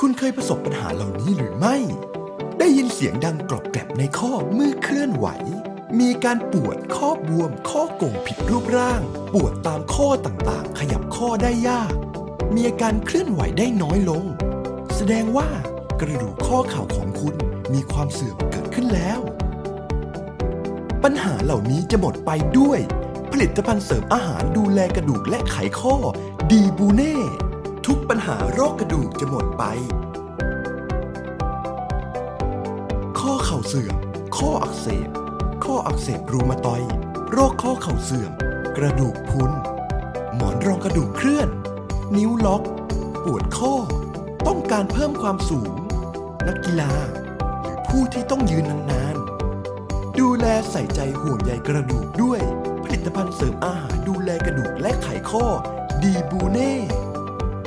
คุณเคยประสบปัญหาเหล่านี้หรือไม่ ได้ยินเสียงดังกรอบแกรบในข้อเมื่อเคลื่อนไหว มีการปวดข้อบวม ข้อโก่งผิดรูปร่าง ปวดตามข้อต่างๆ ขยับข้อได้ยาก มีอาการเคลื่อนไหวได้น้อยลง แสดงว่ากระดูกข้อเข่าของคุณมีความเสื่อมเกิดขึ้นแล้ว ปัญหาเหล่านี้จะหมดไปด้วย ผลิตภัณฑ์เสริมอาหารดูแลกระดูกและไขข้อ ดีบูเน่ หาโรคกระดูกจะหมดไป ข้อเข่าเสื่อม ข้ออักเสบ ข้ออักเสบรูมาตอย โรคข้อเข่าเสื่อม กระดูกพุนหมอนรองกระดูกเคลื่อน นิ้วล็อก ปวดข้อ ต้องการเพิ่มความสูง นักกีฬา หรือผู้ที่ต้องยืนนานๆ ดูแลใส่ใจห่วงใยกระดูกด้วย ผลิตภัณฑ์เสริมอาหารดูแลกระดูกและไขข้อ ดีบูเน่